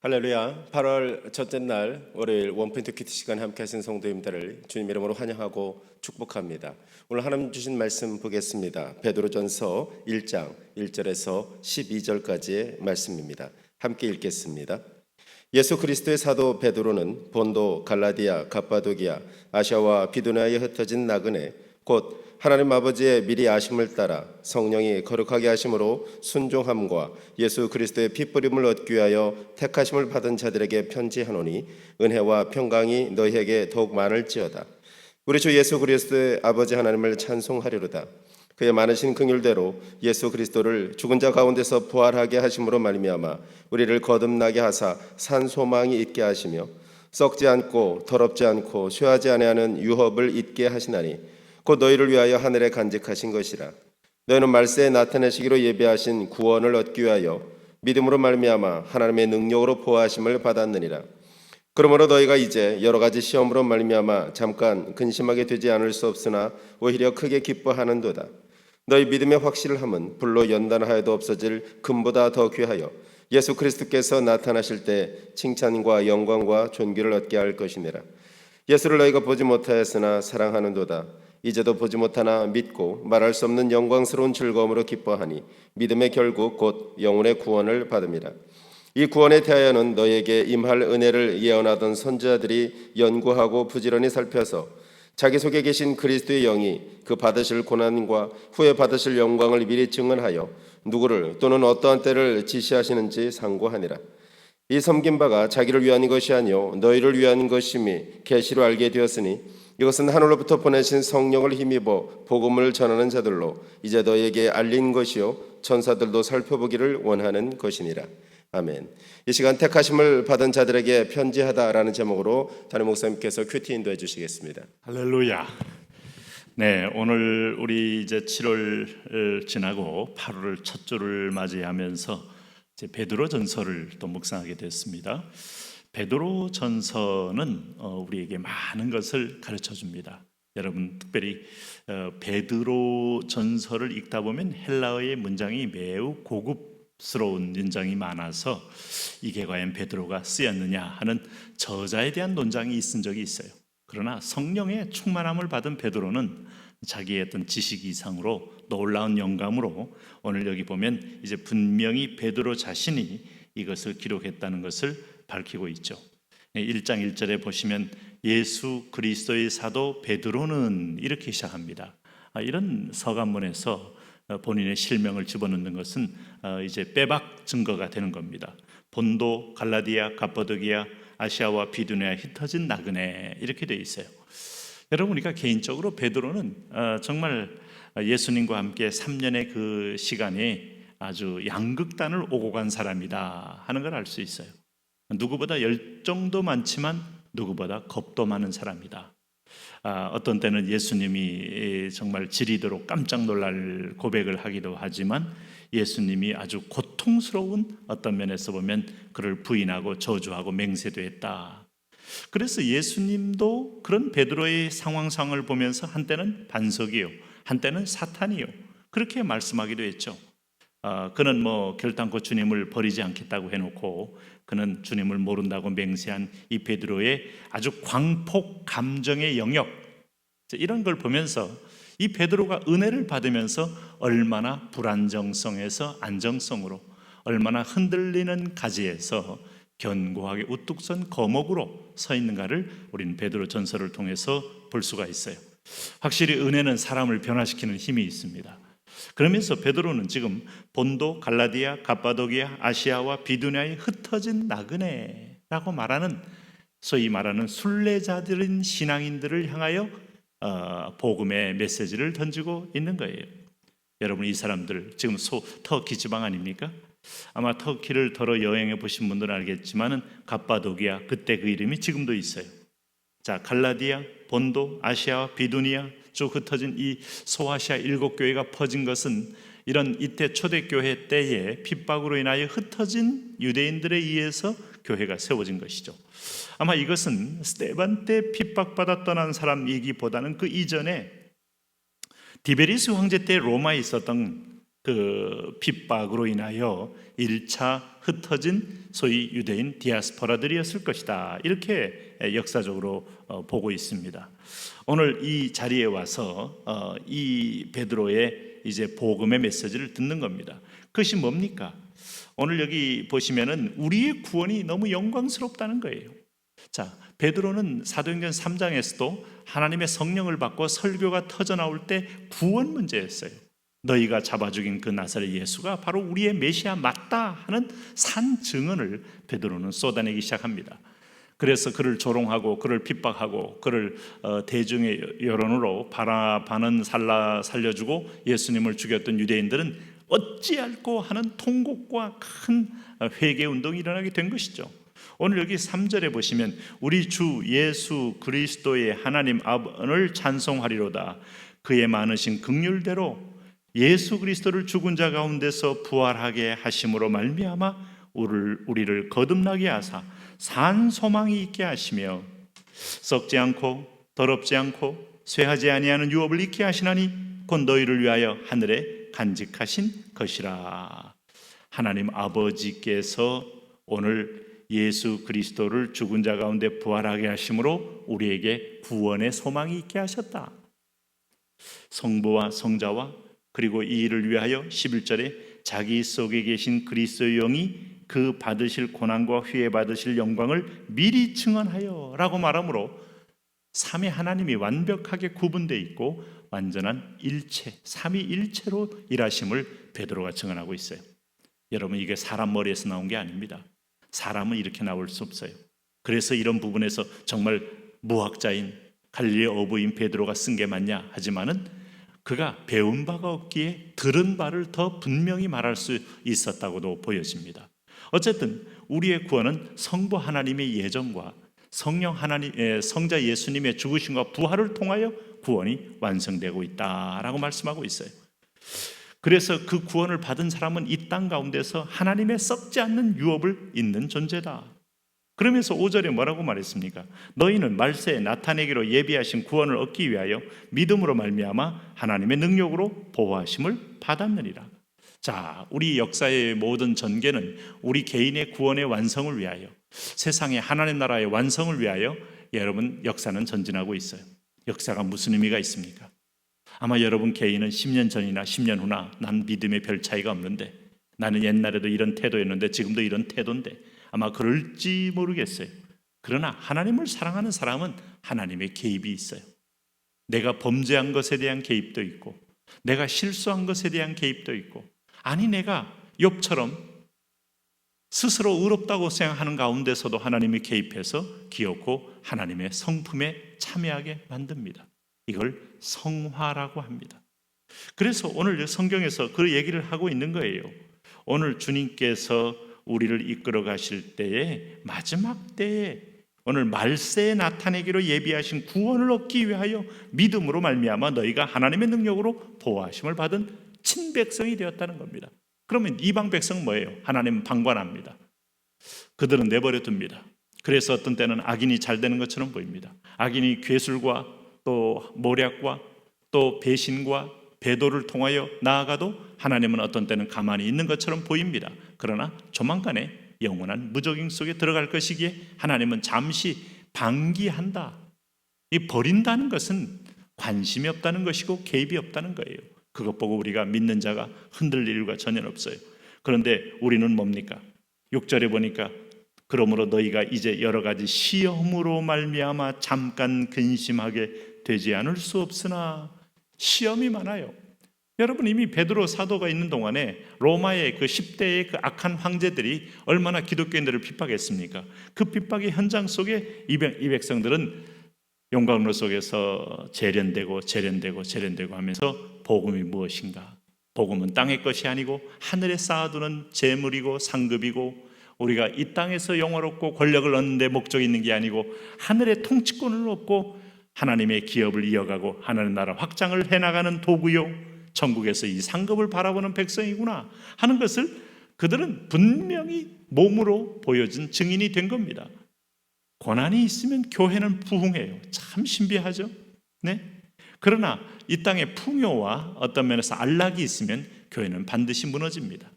할렐루야. 8월 첫째 날 월요일 원포인트 큐티 시간 함께 하신 성도님들을 주님 이름으로 환영하고 축복합니다. 오늘 하나님 주신 말씀 보겠습니다. 베드로전서 1장 1절에서 12절까지의 말씀입니다. 함께 읽겠습니다. 예수 그리스도의 사도 베드로는 본도, 갈라디아, 갑바도기아, 아시아와 비두나에 흩어진 나그네 곧 하나님 아버지의 미리 아심을 따라 성령이 거룩하게 하심으로 순종함과 예수 그리스도의 핏부림을 얻기 위하여 택하심을 받은 자들에게 편지하노니 은혜와 평강이 너희에게 더욱 많을지어다. 우리 주 예수 그리스도의 아버지 하나님을 찬송하리로다. 그의 많으신 긍휼대로 예수 그리스도를 죽은 자 가운데서 부활하게 하심으로 말미암아 우리를 거듭나게 하사 산 소망이 있게 하시며 썩지 않고 더럽지 않고 쇠하지 아니하는 유업을 잊게 하시나니 곧 너희를 위하여 하늘에 간직하신 것이라. 너희는 말세에 나타내시기로 예비하신 구원을 얻기 위하여 믿음으로 말미암아 하나님의 능력으로 보호하심을 받았느니라. 그러므로 너희가 이제 여러 가지 시험으로 말미암아 잠깐 근심하게 되지 않을 수 없으나 오히려 크게 기뻐하는도다. 너희 믿음의 확실함은 불로 연단하여도 없어질 금보다 더 귀하여 예수 그리스도께서 나타나실 때 칭찬과 영광과 존귀를 얻게 할 것이니라. 예수를 너희가 보지 못하였으나 사랑하는도다 이제도 보지 못하나 믿고 말할 수 없는 영광스러운 즐거움으로 기뻐하니 믿음의 결국 곧 영혼의 구원을 받음이라. 이 구원에 대하여는 너희에게 임할 은혜를 예언하던 선지자들이 연구하고 부지런히 살펴서 자기 속에 계신 그리스도의 영이 그 받으실 고난과 후에 받으실 영광을 미리 증언하여 누구를 또는 어떠한 때를 지시하시는지 상고하니라. 이 섬긴 바가 자기를 위한 것이 아니요 너희를 위한 것임이 계시로 알게 되었으니 이것은 하늘로부터 보내신 성령을 힘입어 복음을 전하는 자들로 이제 너희에게 알린 것이요 천사들도 살펴보기를 원하는 것이니라. 아멘. 이 시간 택하심을 받은 자들에게 편지하다라는 제목으로 담임 목사님께서 큐티 인도해 주시겠습니다. 할렐루야. 네, 오늘 우리 이제 7월 지나고 8월을 첫 주를 맞이하면서 베드로 전서를 또 묵상하게 됐습니다. 베드로 전서는 어, 우리에게 많은 것을 가르쳐 줍니다. 여러분 특별히 어, 베드로 전서를 읽다 보면 헬라어의 문장이 매우 고급스러운 문장이 많아서 이게 과연 베드로가 쓰였느냐 하는 저자에 대한 논장이 있은 적이 있어요. 그러나 성령의 충만함을 받은 베드로는 자기의 어떤 지식 이상으로 놀라운 영감으로 오늘 여기 보면 이제 분명히 베드로 자신이 이것을 기록했다는 것을 밝히고 있죠. 1장 1절에 보시면 예수 그리스도의 사도 베드로는 이렇게 시작합니다. 아, 이런 서간문에서 어, 본인의 실명을 집어넣는 것은 어, 이제 빼박 증거가 되는 겁니다. 본도, 갈라디아, 갑바도기아, 아시아와 비두니아 흩어진 나그네 이렇게 돼 있어요. 여러분 우리가 개인적으로 베드로는 어, 정말 예수님과 함께 3년의 그 시간에 아주 양극단을 오고 간 사람이다 하는 걸 알 수 있어요. 누구보다 열정도 많지만 누구보다 겁도 많은 사람이다. 아, 어떤 때는 예수님이 정말 지리도록 깜짝 놀랄 고백을 하기도 하지만 예수님이 아주 고통스러운 어떤 면에서 보면 그를 부인하고 저주하고 맹세도 했다. 그래서 예수님도 그런 베드로의 상황상을 보면서 한때는 반석이요, 한때는 사탄이요. 그렇게 말씀하기도 했죠. 아, 그는 뭐 결단코 주님을 버리지 않겠다고 해놓고 그는 주님을 모른다고 맹세한 이 베드로의 아주 광폭 감정의 영역 이런 걸 보면서 이 베드로가 은혜를 받으면서 얼마나 불안정성에서 안정성으로 얼마나 흔들리는 가지에서 견고하게 우뚝 선 거목으로 서 있는가를 우리는 베드로 전설을 통해서 볼 수가 있어요. 확실히 은혜는 사람을 변화시키는 힘이 있습니다. 그러면서 베드로는 지금 본도, 갈라디아, 갑바도기아, 아시아와 비두냐에 흩어진 나그네라고 말하는 소위 말하는 순례자들인 신앙인들을 향하여 어, 복음의 메시지를 던지고 있는 거예요. 여러분 이 사람들 지금 소 터키 지방 아닙니까? 아마 터키를 더러 여행해 보신 분들은 알겠지만은 갑바도기아 그때 그 이름이 지금도 있어요. 자 갈라디아, 본도, 아시아와 비두니아 쭉 흩어진 이 소아시아 일곱 교회가 퍼진 것은 이런 이때 초대교회 때에 핍박으로 인하여 흩어진 유대인들에 의해서 교회가 세워진 것이죠. 아마 이것은 스테반 때 핍박받아 떠난 사람 얘기보다는 그 이전에 디베리스 황제 때 로마에 있었던 그 핍박으로 인하여 1차 흩어진 소위 유대인 디아스포라들이었을 것이다. 이렇게 역사적으로 어, 보고 있습니다. 오늘 이 자리에 와서 어, 이 베드로의 이제 복음의 메시지를 듣는 겁니다. 그것이 뭡니까? 오늘 여기 보시면은 우리의 구원이 너무 영광스럽다는 거예요. 자, 베드로는 사도행전 3장에서도 하나님의 성령을 받고 설교가 터져 나올 때 구원 문제였어요. 너희가 잡아 죽인 그 나사렛 예수가 바로 우리의 메시아 맞다 하는 산 증언을 베드로는 쏟아내기 시작합니다. 그래서 그를 조롱하고 그를 핍박하고 그를 어, 대중의 여론으로 바라바는 살라 살려주고 예수님을 죽였던 유대인들은 어찌할꼬 하는 통곡과 큰 회개 운동이 일어나게 된 것이죠. 오늘 여기 3절에 보시면 우리 주 예수 그리스도의 하나님 아버를 찬송하리로다. 그의 많으신 긍휼대로 예수 그리스도를 죽은 자 가운데서 부활하게 하심으로 말미암아 우리를, 우리를 거듭나게 하사 산 소망이 있게 하시며 썩지 않고 더럽지 않고 쇠하지 아니하는 유업을 있게 하시나니 곧 너희를 위하여 하늘에 간직하신 것이라. 하나님 아버지께서 오늘 예수 그리스도를 죽은 자 가운데 부활하게 하심으로 우리에게 구원의 소망이 있게 하셨다. 성부와 성자와 그리고 이 일을 위하여 11절에 자기 속에 계신 그리스도의 영이 그 받으실 고난과 후회 받으실 영광을 미리 증언하여라고 말하므로 삼위 하나님이 완벽하게 구분되어 있고 완전한 일체, 삼위 일체로 일하심을 베드로가 증언하고 있어요. 여러분 이게 사람 머리에서 나온 게 아닙니다. 사람은 이렇게 나올 수 없어요. 그래서 이런 부분에서 정말 무학자인 갈릴리 어부인 베드로가 쓴 게 맞냐 하지만은 그가 배운 바가 없기에 들은 바를 더 분명히 말할 수 있었다고도 보여집니다. 어쨌든 우리의 구원은 성부 하나님의 예정과 성령 하나님 의 성자 예수님의 죽으심과 부활을 통하여 구원이 완성되고 있다라고 말씀하고 있어요. 그래서 그 구원을 받은 사람은 이 땅 가운데서 하나님의 썩지 않는 유업을 잇는 존재다. 그러면서 5절에 뭐라고 말했습니까? 너희는 말세에 나타내기로 예비하신 구원을 얻기 위하여 믿음으로 말미암아 하나님의 능력으로 보호하심을 받았느니라. 자, 우리 역사의 모든 전개는 우리 개인의 구원의 완성을 위하여 세상의 하나님 나라의 완성을 위하여 여러분 역사는 전진하고 있어요. 역사가 무슨 의미가 있습니까? 아마 여러분 개인은 10년 전이나 10년 후나 난 믿음에 별 차이가 없는데 나는 옛날에도 이런 태도였는데 지금도 이런 태도인데 아마 그럴지 모르겠어요. 그러나 하나님을 사랑하는 사람은 하나님의 개입이 있어요. 내가 범죄한 것에 대한 개입도 있고 내가 실수한 것에 대한 개입도 있고 아니 내가 욥처럼 스스로 의롭다고 생각하는 가운데서도 하나님이 개입해서 기어코 하나님의 성품에 참여하게 만듭니다. 이걸 성화라고 합니다. 그래서 오늘 성경에서 그 얘기를 하고 있는 거예요. 오늘 주님께서 우리를 이끌어 가실 때에 마지막 때에 오늘 말세에 나타내기로 예비하신 구원을 얻기 위하여 믿음으로 말미암아 너희가 하나님의 능력으로 보호하심을 받은 친백성이 되었다는 겁니다. 그러면 이방 백성은 뭐예요? 하나님 방관합니다. 그들은 내버려 둡니다. 그래서 어떤 때는 악인이 잘 되는 것처럼 보입니다. 악인이 괴술과 또 모략과 또 배신과 배도를 통하여 나아가도 하나님은 어떤 때는 가만히 있는 것처럼 보입니다. 그러나 조만간에 영원한 무적임 속에 들어갈 것이기에 하나님은 잠시 방기한다. 이 버린다는 것은 관심이 없다는 것이고 개입이 없다는 거예요. 그것 보고 우리가 믿는 자가 흔들릴 이유가 전혀 없어요. 그런데 우리는 뭡니까? 6절에 보니까 그러므로 너희가 이제 여러 가지 시험으로 말미암아 잠깐 근심하게 되지 않을 수 없으나 시험이 많아요. 여러분 이미 베드로 사도가 있는 동안에 로마의 그 10대의 그 악한 황제들이 얼마나 기독교인들을 핍박했습니까? 그 핍박의 현장 속에 이 백성들은 용광로 속에서 재련되고 재련되고 재련되고 하면서 복음이 무엇인가? 복음은 땅의 것이 아니고 하늘에 쌓아두는 재물이고 상급이고 우리가 이 땅에서 영화롭고 권력을 얻는 데 목적이 있는 게 아니고 하늘의 통치권을 얻고 하나님의 기업을 이어가고 하나님 나라 확장을 해나가는 도구요 천국에서 이 상급을 바라보는 백성이구나 하는 것을 그들은 분명히 몸으로 보여준 증인이 된 겁니다. 고난이 있으면 교회는 부흥해요. 참 신비하죠? 네? 그러나 이 땅에 풍요와 어떤 면에서 안락이 있으면 교회는 반드시 무너집니다.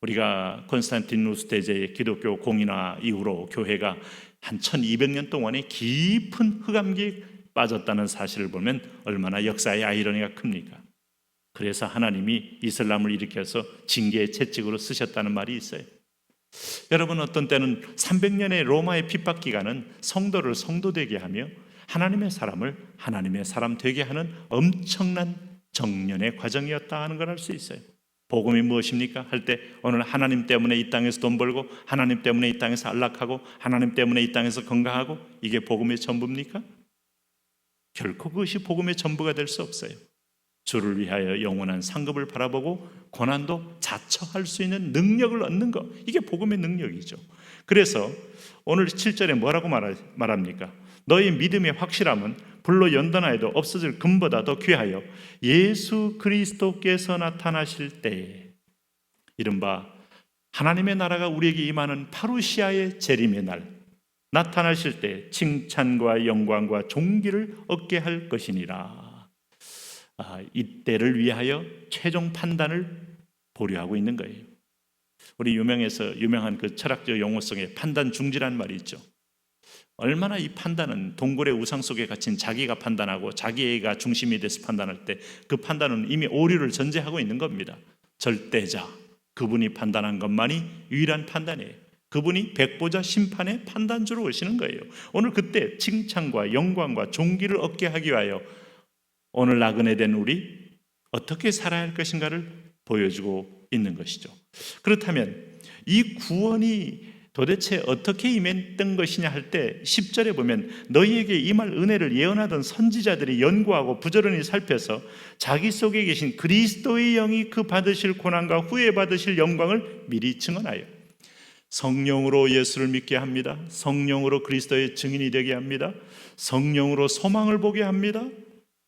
우리가 콘스탄티누스 대제의 기독교 공인화 이후로 교회가 한 1200년 동안의 깊은 흑암기에 빠졌다는 사실을 보면 얼마나 역사의 아이러니가 큽니까? 그래서 하나님이 이슬람을 일으켜서 징계의 채찍으로 쓰셨다는 말이 있어요. 여러분 어떤 때는 300년의 로마의 핍박 기간은 성도를 성도 되게 하며 하나님의 사람을 하나님의 사람 되게 하는 엄청난 정년의 과정이었다 하는 걸 알 수 있어요. 복음이 무엇입니까? 할 때 오늘 하나님 때문에 이 땅에서 돈 벌고 하나님 때문에 이 땅에서 안락하고 하나님 때문에 이 땅에서 건강하고 이게 복음의 전부입니까? 결코 그것이 복음의 전부가 될 수 없어요. 주를 위하여 영원한 상급을 바라보고 고난도 자처할 수 있는 능력을 얻는 것 이게 복음의 능력이죠. 그래서 오늘 7절에 뭐라고 말하, 말합니까? 너희 믿음의 확실함은 불로 연단하여도 없어질 금보다 더 귀하여 예수 그리스도께서 나타나실 때에 이른바 하나님의 나라가 우리에게 임하는 파루시아의 재림의 날 나타나실 때 칭찬과 영광과 존귀를 얻게 할 것이니라. 아, 이때를 위하여 최종 판단을 보류하고 있는 거예요. 우리 유명해서 유명한 그 철학적 용어 속에 판단 중지란 말이 있죠. 얼마나 이 판단은 동굴의 우상 속에 갇힌 자기가 판단하고 자기가 중심이 돼서 판단할 때 그 판단은 이미 오류를 전제하고 있는 겁니다. 절대자 그분이 판단한 것만이 유일한 판단이에요. 그분이 백보자 심판의 판단주로 오시는 거예요. 오늘 그때 칭찬과 영광과 존귀를 얻게 하기 위하여 오늘 나그네 된 우리 어떻게 살아야 할 것인가를 보여주고 있는 것이죠. 그렇다면 이 구원이 도대체 어떻게 임했던 것이냐 할 때 10절에 보면 너희에게 임할 은혜를 예언하던 선지자들이 연구하고 부지런히 살펴서 자기 속에 계신 그리스도의 영이 그 받으실 고난과 후에 받으실 영광을 미리 증언하여 성령으로 예수를 믿게 합니다. 성령으로 그리스도의 증인이 되게 합니다. 성령으로 소망을 보게 합니다.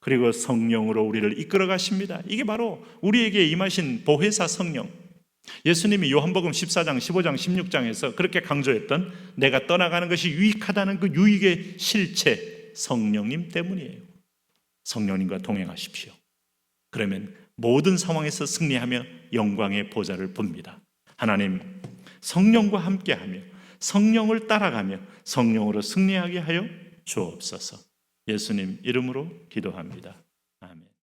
그리고 성령으로 우리를 이끌어 가십니다. 이게 바로 우리에게 임하신 보혜사 성령. 예수님이 요한복음 14장, 15장, 16장에서 그렇게 강조했던 내가 떠나가는 것이 유익하다는 그 유익의 실체 성령님 때문이에요. 성령님과 동행하십시오. 그러면 모든 상황에서 승리하며 영광의 보좌를 봅니다. 하나님 성령과 함께하며 성령을 따라가며 성령으로 승리하게 하여 주옵소서. 예수님 이름으로 기도합니다.